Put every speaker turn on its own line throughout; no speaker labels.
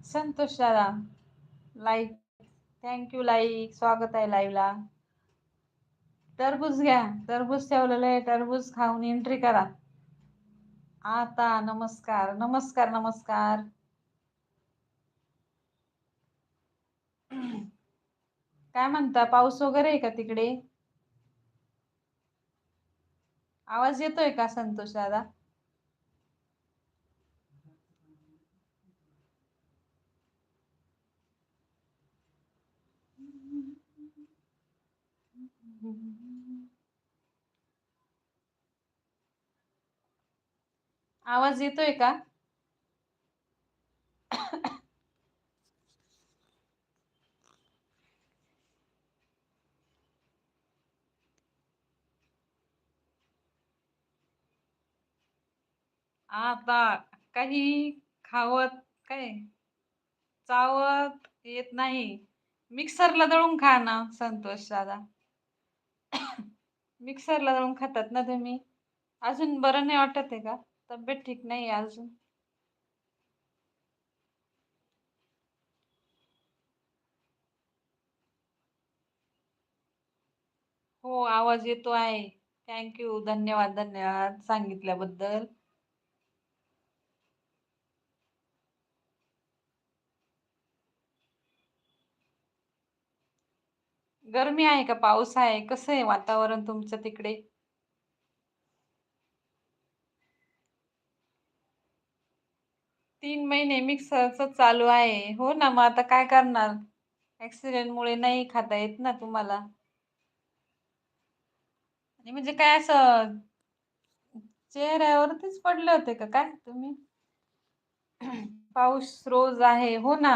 संतोष दादा like thank you like स्वागत आहे लाईव्हला टरबूज घ्या टरबूज ठेवलेलं आहे टरबूज खाऊन एंट्री करा. आता नमस्कार नमस्कार नमस्कार. काय म्हणता पाऊस वगैरे आहे का तिकडे? आवाज येतोय का संतोष दादा आवाज येतोय का? आता काही खावत काय? चावत येत नाही. मिक्सरला दळून खा ना संतोष दादा. मिक्सरला जाऊन खातात ना तुम्ही. अजून बरं नाही वाटत आहे का? तब्येत ठीक नाही आहे अजून. हो आवाज येतो आहे. थँक्यू धन्यवाद धन्यवाद सांगितल्याबद्दल. गरमी आहे का? पाऊस आहे. कसं आहे वातावरण तुमचं तिकडे? तीन महिने मिक्सरच चालू आहे. हो ना मग आता काय करणार? ऍक्सिडेंटमुळे नाही खाता येत ना तुम्हाला. आणि म्हणजे काय असं चेहऱ्यावरतीच पडले होते का काय तुम्ही? पाऊस रोज आहे. हो ना.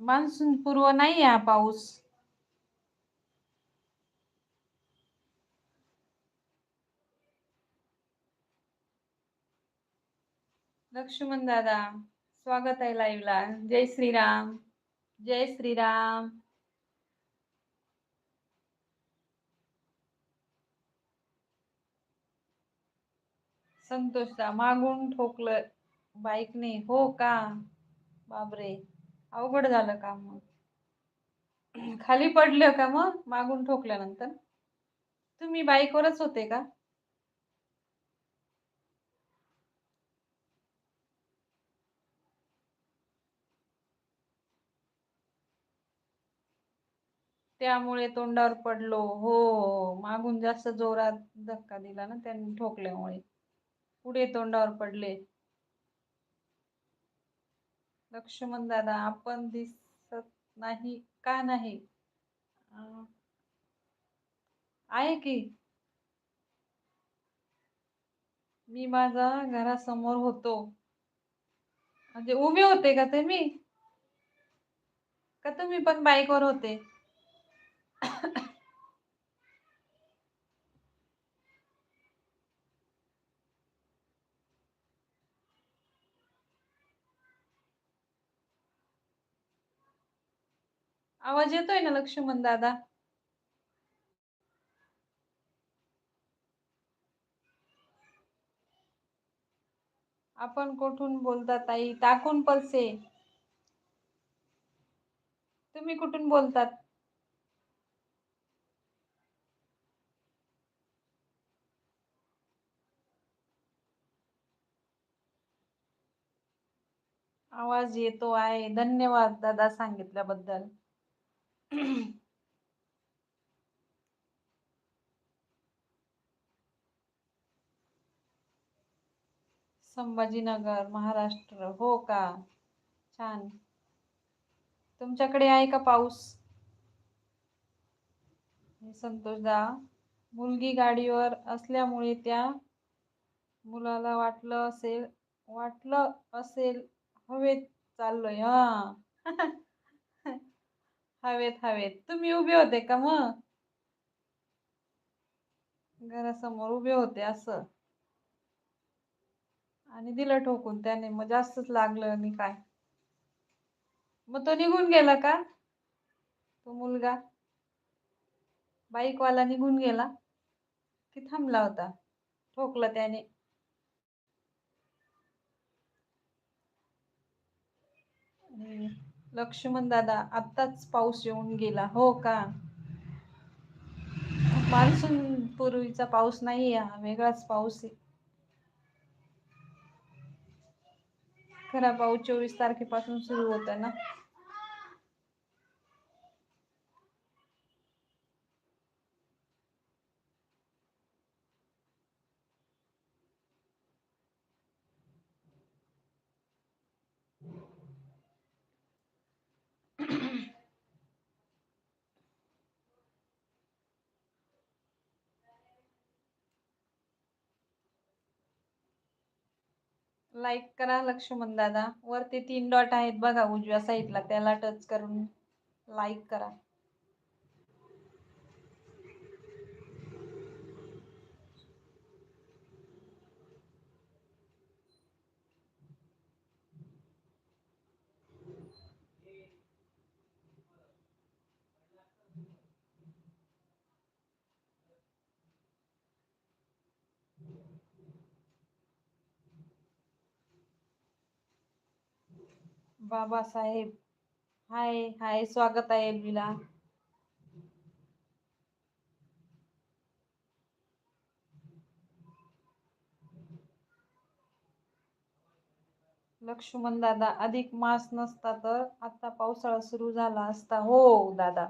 मान्सून पूर्व नाही हा पाऊस. लक्ष्मण दादा स्वागत आहे लाईव्हला जय श्रीराम जय श्रीराम. संतोषदा मागून ठोकलं बाईकने. हो का? बापरे. अवघड झालं का मग. खाली पडलं का मग? मागून ठोकल्यानंतर. तुम्ही बाईकवरच होते का? त्यामुळे तोंडावर पडलो. हो मागून जास्त जोरात धक्का दिला ना त्यांनी ठोकल्यामुळे. पुढे तोंडावर पडले. लक्ष्मण दादा आपण दिसत नाही का नाही? आहे की? मी माझा घरासमोर होतो. म्हणजे उभे होते का तुम्ही? का तुम्ही पण बाईकवर होते? आवाज येतोय ना लक्ष्मण दादा? आपण कुठून बोलता ताई टाकून पलसे. तुम्ही कुठून बोलतात? आवाज येतो आहे. धन्यवाद दादा सांगितल्याबद्दल. संभाजीनगर महाराष्ट्र. हो का? छान. तुमच्याकडे आहे का पाऊस? संतोषदा मुलगी गाडीवर असल्यामुळे त्या मुलाला वाटलं असेल वाटलं असेल हवेत चाललोय हा. हवेत हवेत. तुम्ही उभे होते का मग? घरासमोर उभे होते असं. आणि दिलं ठोकून त्याने. मग जास्तच लागलं आणि काय? मग तो निघून गेला का? तो मुलगा? बाईकवाला निघून गेला. की थांबला होता. ठोकला त्याने. आणि लक्ष्मण दादा आत्ताच पाऊस येऊन गेला. हो का? मान्सून पूर्वीचा पाऊस नाही हा वेगळाच पाऊस आहे. खरा पाऊस चोवीस तारखेपासून सुरू होता ना? लाईक करा लक्ष्मण दादा. वरती तीन डॉट आहेत बघा उजव्या साईडला त्याला टच करून लाईक करा. बाबासाहेब. हाय हाय स्वागत आहे एलवीला. लक्ष्मण दादा अधिक मास नसता तर आता पावसाळा सुरू झाला असता. हो दादा.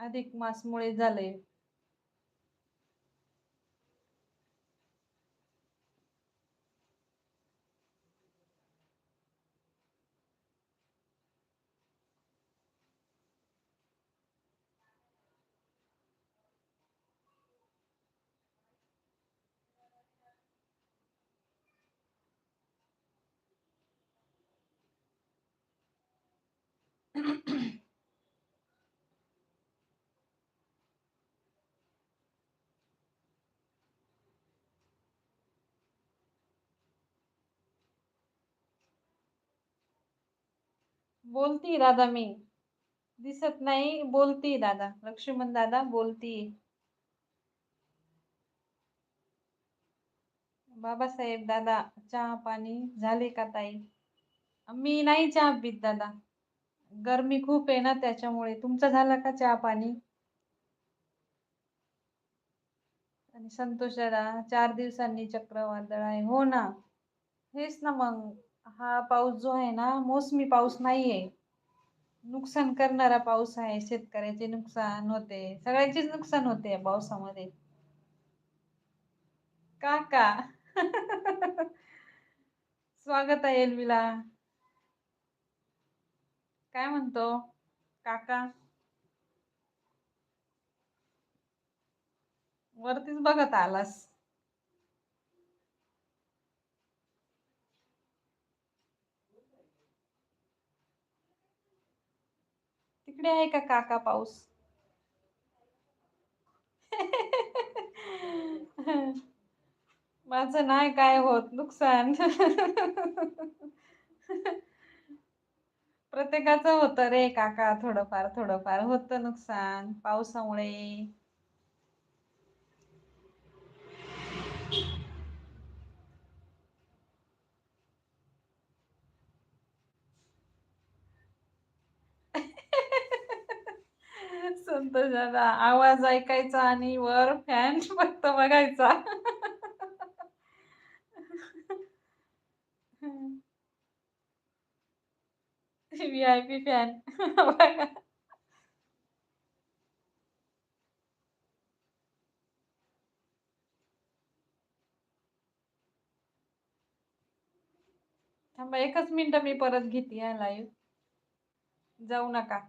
अधिक मासमुळे झालंय. बोलती दादा मी. दिसत नाही बोलती दादा. लक्ष्मण दादा बोलती. बाबासाहेब दादा चहा पाणी झाले का ताई? मी नाही चहा पीत दादा. गरमी खूप आहे ना त्याच्यामुळे. तुमचा झाला का चहा पाणी? आणि संतोष दादा चार दिवसांनी चक्रवादळ आहे. हो ना. हेच ना मग. हा पाऊस जो आहे ना मोसमी पाऊस नाहीये. नुकसान करणारा पाऊस आहे शेतकऱ्याचे नुकसान होते सगळ्यांचेच नुकसान होते या पावसामध्ये. काका. स्वागत आहे एलवीला. काय म्हणतो? काका. वरतीच बघत आलास. इकडे आहे का काका पाऊस? माझं नाही काय होत नुकसान. प्रत्येकाचं होतं रे काका थोडंफार थोडंफार. होतं नुकसान पावसामुळे. संतोष दादा आवाज ऐकायचा आणि वर फॅन फक्त बघायचा. व्ही आय पी फॅन बघा. थांबा एकच मिनिट मी परत घेते लाईव्ह जाऊ नका.